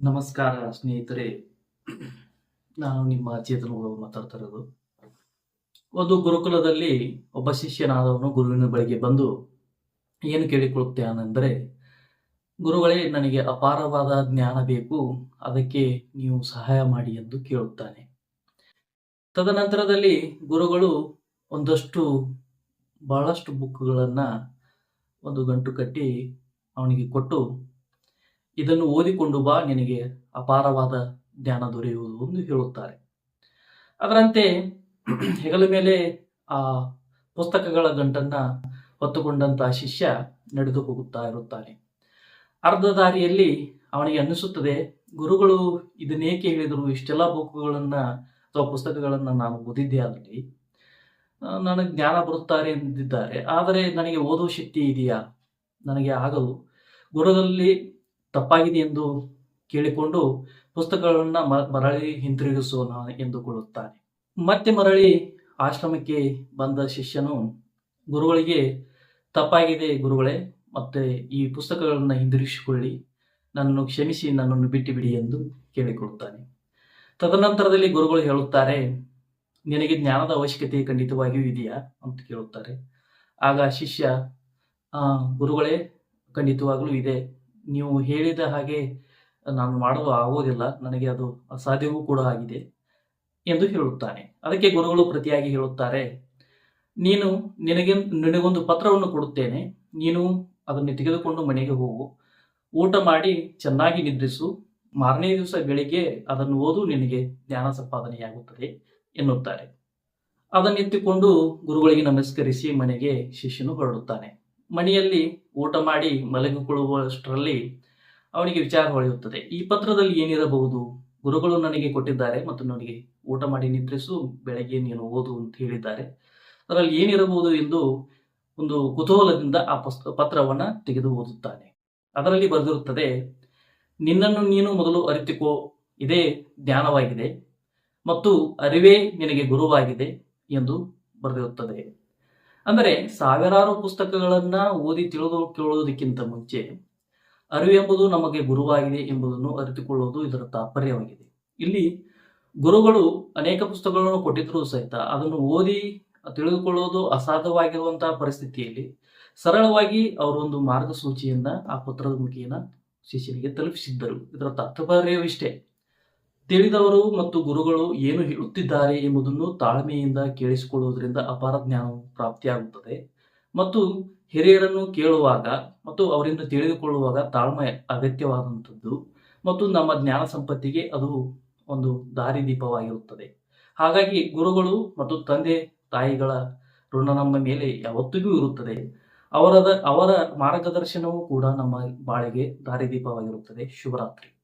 ನಮಸ್ಕಾರ ಸ್ನೇಹಿತರೆ. ನಾನು ನಿಮ್ಮ ಚೇತನ ಮಾತಾಡ್ತಾ ಇರೋದು. ಒಂದು ಗುರುಕುಲದಲ್ಲಿ ಒಬ್ಬ ಶಿಷ್ಯನಾದವನು ಗುರುವಿನ ಬಳಿಗೆ ಬಂದು ಏನು ಕೇಳಿಕೊಳ್ಳುತ್ತೇನೆಂದರೆ ಗುರುಗಳೇ, ನನಗೆ ಅಪಾರವಾದ ಜ್ಞಾನ ಬೇಕು, ಅದಕ್ಕೆ ನೀವು ಸಹಾಯ ಮಾಡಿ ಎಂದು ಕೇಳುತ್ತಾನೆ. ತದನಂತರದಲ್ಲಿ ಗುರುಗಳು ಒಂದಷ್ಟು, ಬಹಳಷ್ಟು ಬುಕ್ಗಳನ್ನು ಒಂದು ಗಂಟು ಕಟ್ಟಿ ಅವನಿಗೆ ಕೊಟ್ಟು ಇದನ್ನು ಓದಿಕೊಂಡು ಬಾ, ನಿನಗೆ ಅಪಾರವಾದ ಜ್ಞಾನ ದೊರೆಯುವುದು ಎಂದು ಹೇಳುತ್ತಾರೆ. ಅದರಂತೆ ಹೆಗಲ ಮೇಲೆ ಆ ಪುಸ್ತಕಗಳ ಗಂಟನ್ನ ಹೊತ್ತುಕೊಂಡಂತಹ ಶಿಷ್ಯ ನಡೆದು ಹೋಗುತ್ತಾ ಇರುತ್ತಾನೆ. ಅರ್ಧ ದಾರಿಯಲ್ಲಿ ಅವನಿಗೆ ಅನ್ನಿಸುತ್ತದೆ, ಗುರುಗಳು ಇದನ್ನೇಕೆ ಹೇಳಿದರು? ಇಷ್ಟೆಲ್ಲ ಬುಕ್ಗಳನ್ನ ಅಥವಾ ಪುಸ್ತಕಗಳನ್ನು ನಾನು ಓದಿದ್ದೆ ಆದಲ್ಲಿ ನನಗೆ ಜ್ಞಾನ ಬರುತ್ತಾರೆ ಎಂದಿದ್ದಾರೆ. ಆದರೆ ನನಗೆ ಓದುವ ಶಕ್ತಿ ಇದೆಯಾ? ನನಗೆ ಆಗಲು ಗುರುಗಳಲ್ಲಿ ತಪ್ಪಾಗಿದೆ ಎಂದು ಕೇಳಿಕೊಂಡು ಪುಸ್ತಕಗಳನ್ನು ಮರಳಿ ಹಿಂತಿರುಗಿಸೋಣ ಎಂದುಕೊಳ್ಳುತ್ತಾನೆ. ಮತ್ತೆ ಮರಳಿ ಆಶ್ರಮಕ್ಕೆ ಬಂದ ಶಿಷ್ಯನು, ಗುರುಗಳಿಗೆ, ತಪ್ಪಾಗಿದೆ ಗುರುಗಳೇ, ಮತ್ತೆ ಈ ಪುಸ್ತಕಗಳನ್ನು ಹಿಂದಿರುಗಿಸಿಕೊಳ್ಳಿ. ನನ್ನನ್ನು ಕ್ಷಮಿಸಿ, ನನ್ನನ್ನು ಬಿಟ್ಟು ಬಿಡಿ ಎಂದು ಕೇಳಿಕೊಳ್ಳುತ್ತಾನೆ. ತದನಂತರದಲ್ಲಿ ಗುರುಗಳು ಹೇಳುತ್ತಾರೆ, ನಿನಗೆ ಜ್ಞಾನದ ಅವಶ್ಯಕತೆ ಖಂಡಿತವಾಗಿಯೂ ಇದೆಯಾ? ಅಂತ ಕೇಳುತ್ತಾರೆ. ಆಗ ಶಿಷ್ಯ ಗುರುಗಳೇ, ಖಂಡಿತವಾಗಲೂ ಇದೆ. ನೀವು ಹೇಳಿದ ಹಾಗೆ ನಾನು ಮಾಡಲು ಆಗೋದಿಲ್ಲ. ನನಗೆ ಅದು ಅಸಾಧ್ಯವೂ ಕೂಡ ಆಗಿದೆ ಎಂದು ಹೇಳುತ್ತಾನೆ. ಅದಕ್ಕೆ ಗುರುಗಳು ಪ್ರತಿಯಾಗಿ ಹೇಳುತ್ತಾರೆ, ನೀನು ನಿನಗೆ, ನಿನಗೊಂದು ಪತ್ರವನ್ನು ಕೊಡುತ್ತೇನೆ. ನೀನು ಅದನ್ನು ತೆಗೆದುಕೊಂಡು ಮನೆಗೆ ಹೋಗು. ಊಟ ಮಾಡಿ ಚೆನ್ನಾಗಿ ನಿದ್ರಿಸು. ಮಾರನೇ ದಿವಸ ಬೆಳಿಗ್ಗೆ ಅದನ್ನು ಓದು. ನಿನಗೆ ಜ್ಞಾನ ಸಂಪಾದನೆಯಾಗುತ್ತದೆ ಎನ್ನುತ್ತಾರೆ. ಅದನ್ನೆತ್ತಿಕೊಂಡು ಗುರುಗಳಿಗೆ ನಮಸ್ಕರಿಸಿ ಮನೆಗೆ ಶಿಷ್ಯನು ಹೊರಡುತ್ತಾನೆ. ಮನೆಯಲ್ಲಿ ಊಟ ಮಾಡಿ ಮಲಗಿಕೊಳ್ಳುವಷ್ಟರಲ್ಲಿ ಅವನಿಗೆ ವಿಚಾರ ಹೊಳೆಯುತ್ತದೆ. ಈ ಪತ್ರದಲ್ಲಿ ಏನಿರಬಹುದು? ಗುರುಗಳು ನನಗೆ ಕೊಟ್ಟಿದ್ದಾರೆ ಮತ್ತು ನನಗೆ ಊಟ ಮಾಡಿ ನಿದ್ರಿಸು, ಬೆಳಗ್ಗೆ ನೀನು ಓದು ಅಂತ ಹೇಳಿದ್ದಾರೆ. ಅದರಲ್ಲಿ ಏನಿರಬಹುದು ಎಂದು ಒಂದು ಕುತೂಹಲದಿಂದ ಆ ಪುಸ್ತ ಪತ್ರವನ್ನ ತೆಗೆದು ಓದುತ್ತಾನೆ. ಅದರಲ್ಲಿ ಬರೆದಿರುತ್ತದೆ, ನಿನ್ನನ್ನು ನೀನು ಮೊದಲು ಅರಿತುಕೋ. ಇದೇ ಜ್ಞಾನವಾಗಿದೆ ಮತ್ತು ಅರಿವೇ ನಿನಗೆ ಗುರುವಾಗಿದೆ ಎಂದು ಬರೆದಿರುತ್ತದೆ. ಅಂದರೆ ಸಾವಿರಾರು ಪುಸ್ತಕಗಳನ್ನ ಓದಿ ತಿಳಿದುಕೊಳ್ಳುವುದಕ್ಕಿಂತ ಮುಂಚೆ ಅರಿವು ಎಂಬುದು ನಮಗೆ ಗುರುವಾಗಿದೆ ಎಂಬುದನ್ನು ಅರಿತುಕೊಳ್ಳುವುದು ಇದರ ತಾತ್ಪರ್ಯವಾಗಿದೆ. ಇಲ್ಲಿ ಗುರುಗಳು ಅನೇಕ ಪುಸ್ತಕಗಳನ್ನು ಕೊಟ್ಟಿದ್ರು ಸಹಿತ ಅದನ್ನು ಓದಿ ತಿಳಿದುಕೊಳ್ಳುವುದು ಅಸಾಧ್ಯವಾಗಿರುವಂತಹ ಪರಿಸ್ಥಿತಿಯಲ್ಲಿ ಸರಳವಾಗಿ ಅವರೊಂದು ಮಾರ್ಗಸೂಚಿಯನ್ನ, ಆ ಪತ್ರದ ಮುಖೇನ ಶಿಷ್ಯನಿಗೆ ತಲುಪಿಸಿದ್ದರು. ಇದರ ತಾತ್ಪರ್ಯವಿಷ್ಟೇ. ತಿಳಿದವರು ಮತ್ತು ಗುರುಗಳು ಏನು ಹೇಳುತ್ತಿದ್ದಾರೆ ಎಂಬುದನ್ನು ತಾಳ್ಮೆಯಿಂದ ಕೇಳಿಸಿಕೊಳ್ಳುವುದರಿಂದ ಅಪಾರ ಜ್ಞಾನವು ಪ್ರಾಪ್ತಿಯಾಗುತ್ತದೆ. ಮತ್ತು ಹಿರಿಯರನ್ನು ಕೇಳುವಾಗ ಮತ್ತು ಅವರಿಂದ ತಿಳಿದುಕೊಳ್ಳುವಾಗ ತಾಳ್ಮೆ ಅಗತ್ಯವಾದಂಥದ್ದು. ಮತ್ತು ನಮ್ಮ ಜ್ಞಾನ ಸಂಪತ್ತಿಗೆ ಅದು ಒಂದು ದಾರಿದೀಪವಾಗಿರುತ್ತದೆ. ಹಾಗಾಗಿ ಗುರುಗಳು ಮತ್ತು ತಂದೆ ತಾಯಿಗಳ ಋಣ ನಮ್ಮ ಮೇಲೆ ಯಾವತ್ತಿಗೂ ಇರುತ್ತದೆ. ಅವರದ ಅವರ ಮಾರ್ಗದರ್ಶನವೂ ಕೂಡ ನಮ್ಮ ಬಾಳಿಗೆ ದಾರಿದೀಪವಾಗಿರುತ್ತದೆ. ಶುಭರಾತ್ರಿ.